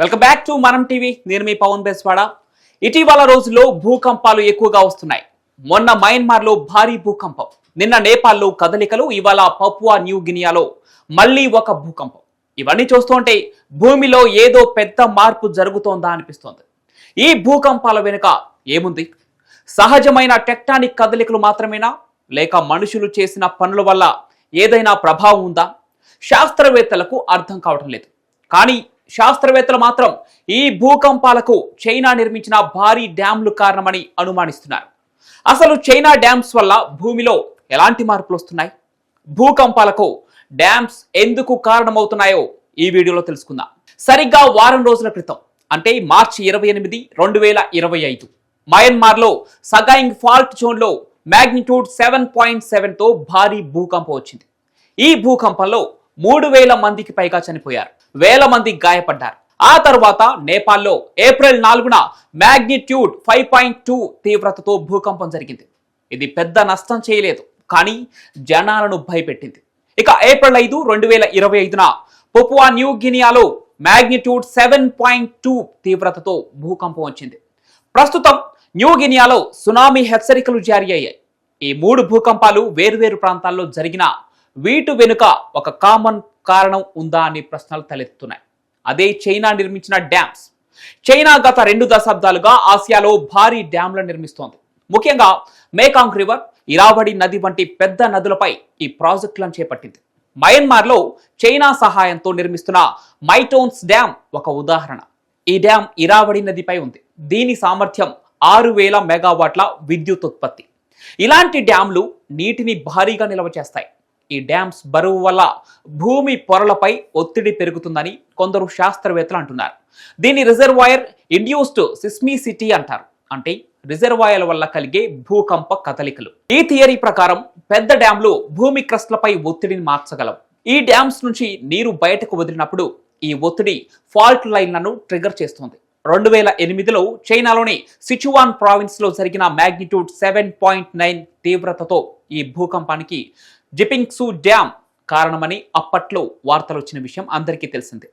Welcome back to Manam TV. నేను మీ పవన్ బెస్వాడ. ఇటీవల రోజుల్లో భూకంపాలు ఎక్కువగా వస్తున్నాయి. మొన్న మయన్మార్లో భారీ భూకంపం. నిన్న నేపాల్లో కదలికలు ఇవాళ పపువా న్యూ గినియాలో మళ్ళీ ఒక భూకంపం. ఇవన్నీ చూస్తుంటే భూమిలో ఏదో పెద్ద మార్పు జరుగుతోందా అనిపిస్తోంది. ఈ భూకంపాల వెనుక ఏముంది? సహజమైన టెక్టానిక్ కదలికలు మాత్రమేనా? లేక మనుషులు చేసిన పనుల వల్ల ఏదైనా ప్రభావం ఉందా? శాస్త్రవేత్తలకు అర్థం కావటం లేదు. కానీ శాస్త్రవేత్తలు మాత్రం ఈ భూకంపాలకు చైనా నిర్మించిన భారీ డ్యాంలు కారణమని అనుమానిస్తున్నారు. అసలు చైనా డ్యామ్స్ వల్ల భూమిలో ఎలాంటి మార్పులు వస్తున్నాయి? భూకంపాలకు డ్యామ్స్ ఎందుకు కారణమవుతున్నాయో ఈ వీడియోలో తెలుసుకుందాం. సరిగ్గా వారం రోజుల క్రితం అంటే మార్చి ఇరవై ఎనిమిది రెండు వేల ఇరవై ఐదు మయన్మార్లో సగాయింగ్ ఫాల్ట్ జోన్లో మ్యాగ్నిట్యూడ్ సెవెన్ పాయింట్ సెవెన్తో భారీ భూకంపం వచ్చింది. ఈ భూకంపంలో మూడు వేల మందికి పైగా చనిపోయారు. వేల మంది గాయపడ్డారు. ఆ తర్వాత నేపాల్లో ఏప్రిల్ నాలుగున మ్యాగ్నిట్యూడ్ ఫైవ్ పాయింట్ టూ తీవ్రతతో భూకంపం జరిగింది. ఇది పెద్ద నష్టం చేయలేదు కానీ జనాలను భయపెట్టింది. ఇక ఏప్రిల్ ఐదు రెండు వేల ఇరవై ఐదున పొపువా న్యూ గినియాలో మ్యాగ్నిట్యూడ్ సెవెన్ పాయింట్ టూ తీవ్రతతో భూకంపం వచ్చింది. ప్రస్తుతం న్యూ గినియాలో సునామీ హెచ్చరికలు జారీ అయ్యాయి. ఈ మూడు భూకంపాలు వేర్వేరు ప్రాంతాల్లో జరిగిన వీటి వెనుక ఒక కామన్ కారణం ఉందా అనే ప్రశ్నలు తలెత్తుతున్నాయి. అదే చైనా నిర్మించిన డ్యామ్స్. చైనా గత రెండు దశాబ్దాలుగా ఆసియాలో భారీ డ్యామ్లను నిర్మిస్తోంది. ముఖ్యంగా మేకాంగ్ రివర్ ఇరావడి నది వంటి పెద్ద నదులపై ఈ ప్రాజెక్టులను చేపట్టింది. మయన్మార్లో చైనా సహాయంతో నిర్మిస్తున్న మైటోన్స్ డ్యామ్ ఒక ఉదాహరణ. ఈ డ్యామ్ ఇరావడి నదిపై ఉంది. దీని సామర్థ్యం ఆరు వేల మెగావాట్ల విద్యుత్ ఉత్పత్తి. ఇలాంటి డ్యాంలు నీటిని భారీగా నిల్వ చేస్తాయి. ఈ డ్యామ్స్ బరువు వల్ల భూమి పొరలపై ఒత్తిడి పెరుగుతుందని కొందరు శాస్త్రవేత్తలు అంటున్నారు. దీని రిజర్వాయర్ ఇండ్యూస్డ్ సిస్మిసిటీ అంటారు. అంటే రిజర్వాయర్ల వల్ల కలిగే భూకంప కదలికలు. ఈ థియరీ ప్రకారం పెద్ద డ్యాంలు భూమి క్రస్ట్లపై ఒత్తిడిని మార్చగలవు. ఈ డ్యామ్స్ నుంచి నీరు బయటకు వదిలినప్పుడు ఈ ఒత్తిడి ఫాల్ట్ లైన్లను ట్రిగర్ చేస్తుంది. రెండు వేల ఎనిమిదిలో చైనాలోని సిచువాన్ ప్రావిన్స్లో జరిగిన మ్యాగ్నిట్యూడ్ సెవెన్ పాయింట్ నైన్ తీవ్రతతో ఈ భూకంపానికి జిపింగ్సు డ్యామ్ కారణమని అప్పట్లో వార్తలు వచ్చిన విషయం అందరికీ తెలిసిందే.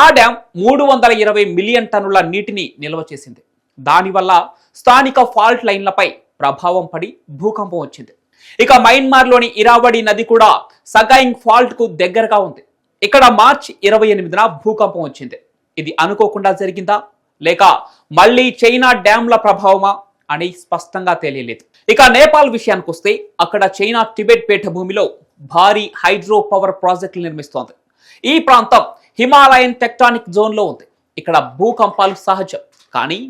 ఆ డ్యామ్ మూడు వందల ఇరవై మిలియన్ టన్నుల నీటిని నిల్వ చేసింది. దానివల్ల స్థానిక ఫాల్ట్ లైన్లపై ప్రభావం పడి భూకంపం వచ్చింది. ఇక మయన్మార్లోని ఇరావడి నది కూడా సగాయింగ్ ఫాల్ట్కు దగ్గరగా ఉంది. ఇక్కడ మార్చ్ ఇరవై ఎనిమిదిన భూకంపం వచ్చింది. ఇది అనుకోకుండా జరిగిందా? లేక మళ్ళీ చైనా డ్యాంల ప్రభావమా? అని స్పష్టంగా తెలియలేదు. ఇక నేపాల్ విషయానికి వస్తే అక్కడ చైనా టిబెట్ పీఠభూమిలో భారీ హైడ్రో పవర్ ప్రాజెక్టులు నిర్మిస్తోంది. ఈ ప్రాంతం హిమాలయన్ టెక్టానిక్ జోన్లో ఉంది. ఇక్కడ భూకంపాలు సహజం. కానీ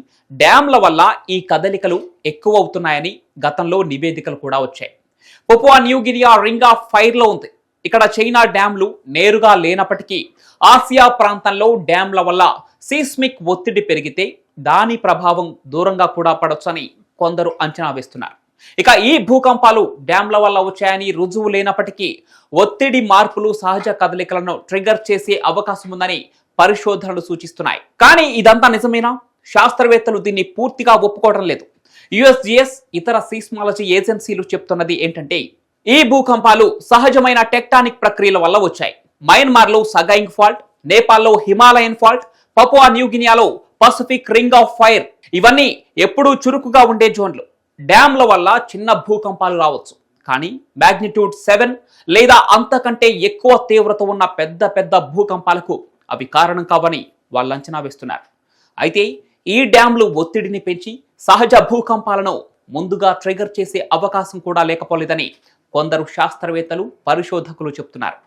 డ్యాంల వల్ల ఈ కదలికలు ఎక్కువ అవుతున్నాయని గతంలో నివేదికలు కూడా వచ్చాయి. పొపువా న్యూగిరియా రింగ్ ఆఫ్ ఫైర్లో ఉంది. ఇక్కడ చైనా డ్యాంలు నేరుగా లేనప్పటికీ ఆసియా ప్రాంతంలో డ్యాంల వల్ల సీస్మిక్ ఒత్తిడి పెరిగితే దాని ప్రభావం దూరంగా కూడా పడొచ్చని కొందరు అంచనా వేస్తున్నారు. ఇక ఈ భూకంపాలు డ్యాంల వల్ల వచ్చాయని రుజువు లేనప్పటికీ ఒత్తిడి మార్పులు సహజ కదలికలను ట్రిగర్ చేసే అవకాశం ఉందని పరిశోధనలు సూచిస్తున్నాయి. కానీ ఇదంతా నిజమేనా? శాస్త్రవేత్తలు దీన్ని పూర్తిగా ఒప్పుకోవడం లేదు. యుఎస్జిఎస్ ఇతర సీస్మాలజీ ఏజెన్సీలు చెప్తున్నది ఏంటంటే ఈ భూకంపాలు సహజమైన టెక్టానిక్ ప్రక్రియల వల్ల వచ్చాయి. మయన్మార్లో సగాయింగ్ ఫాల్ట్ నేపాల్లో హిమాలయన్ ఫాల్ట్ పపువా న్యూగినియాలో పసిఫిక్ రింగ్ ఆఫ్ ఫైర్ ఇవన్నీ ఎప్పుడూ చురుకుగా ఉండే జోన్లు. డ్యాంల వల్ల చిన్న భూకంపాలు రావచ్చు. కానీ మ్యాగ్నిట్యూడ్ సెవెన్ లేదా అంతకంటే ఎక్కువ తీవ్రత ఉన్న పెద్ద పెద్ద భూకంపాలకు అవి కారణం కావని వాళ్ళు అంచనా వేస్తున్నారు. అయితే ఈ డ్యాంలు ఒత్తిడిని పెంచి సహజ భూకంపాలను ముందుగా ట్రిగర్ చేసే అవకాశం కూడా లేకపోలేదని కొందరు శాస్త్రవేత్తలు పరిశోధకులు చెప్తున్నారు.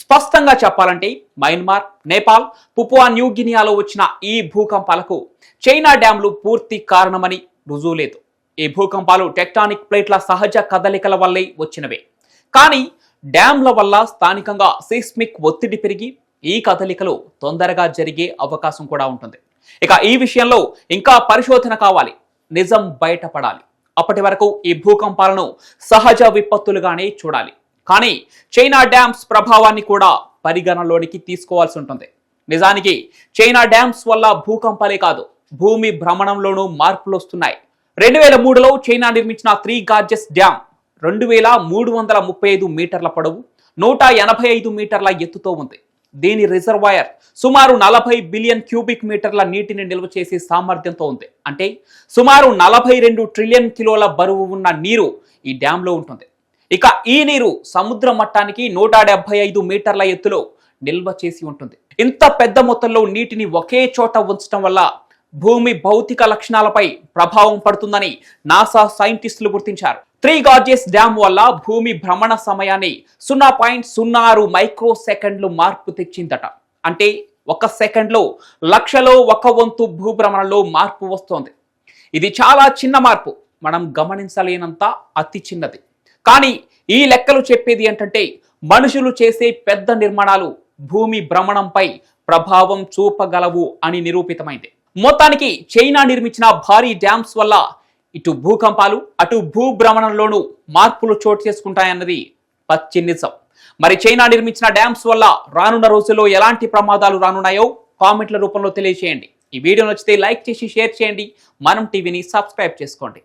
స్పష్టంగా చెప్పాలంటే మయన్మార్ నేపాల్ పుపువా న్యూ గినియాలో వచ్చిన ఈ భూకంపాలకు చైనా డ్యాంలు పూర్తి కారణమని రుజువు లేదు. ఈ భూకంపాలు టెక్టానిక్ ప్లేట్ల సహజ కదలికల వల్లే వచ్చినవే. కానీ డ్యాంల వల్ల స్థానికంగా సీస్మిక్ ఒత్తిడి పెరిగి ఈ కదలికలు తొందరగా జరిగే అవకాశం కూడా ఉంటుంది. ఇక ఈ విషయంలో ఇంకా పరిశోధన కావాలి. నిజం బయటపడాలి. అప్పటి వరకు ఈ భూకంపాలను సహజ విపత్తులుగానే చూడాలి. కానీ చైనా డ్యామ్స్ ప్రభావాన్ని కూడా పరిగణలోనికి తీసుకోవాల్సి ఉంటుంది. నిజానికి చైనా డ్యామ్స్ వల్ల భూకంపాలే కాదు భూమి భ్రమణంలోనూ మార్పులు వస్తున్నాయి. రెండు వేల మూడులో చైనా నిర్మించిన త్రీ గార్జెస్ డ్యామ్ రెండు వేల మూడు వందల ముప్పై ఐదు మీటర్ల పొడవు నూట ఎనభై ఐదు మీటర్ల ఎత్తుతో ఉంది. దీని రిజర్వాయర్ సుమారు నలభై బిలియన్ క్యూబిక్ మీటర్ల నీటిని నిల్వ చేసే సామర్థ్యంతో ఉంది. అంటే సుమారు నలభై రెండు ట్రిలియన్ కిలోల బరువు ఉన్న నీరు ఈ డ్యాంలో ఉంటుంది. ఇక ఈ నీరు సముద్ర మట్టానికి నూట డెబ్బై ఐదు మీటర్ల ఎత్తులో నిల్వ చేసి ఉంటుంది. ఇంత పెద్ద మొత్తంలో నీటిని ఒకే చోట ఉంచడం వల్ల భూమి భౌతిక లక్షణాలపై ప్రభావం పడుతుందని నాసా సైంటిస్టులు గుర్తించారు. త్రీ గార్జెస్ డ్యామ్ వల్ల భూమి భ్రమణ సమయాన్ని సున్నా పాయింట్ సున్నా ఆరు మైక్రో సెకండ్లు మార్పు తెచ్చిందట. అంటే ఒక సెకండ్లో లక్షలో ఒక వంతు భూభ్రమణలో మార్పు వస్తోంది. ఇది చాలా చిన్న మార్పు. మనం గమనించలేనంత అతి చిన్నది. కానీ ఈ లెక్కలు చెప్పేది ఏంటంటే మనుషులు చేసే పెద్ద నిర్మాణాలు భూమి భ్రమణంపై ప్రభావం చూపగలవు అని నిరూపితమైంది. మొత్తానికి చైనా నిర్మించిన భారీ డ్యామ్స్ వల్ల ఇటు భూకంపాలు అటు భూభ్రమణంలోనూ మార్పులు చోటు చేసుకుంటాయన్నది పచ్చి నిజం. మరి చైనా నిర్మించిన డ్యామ్స్ వల్ల రానున్న రోజుల్లో ఎలాంటి ప్రమాదాలు రానున్నాయో కామెంట్ల రూపంలో తెలియజేయండి. ఈ వీడియో నచ్చితే లైక్ చేసి షేర్ చేయండి. మనం టీవీని సబ్స్క్రైబ్ చేసుకోండి.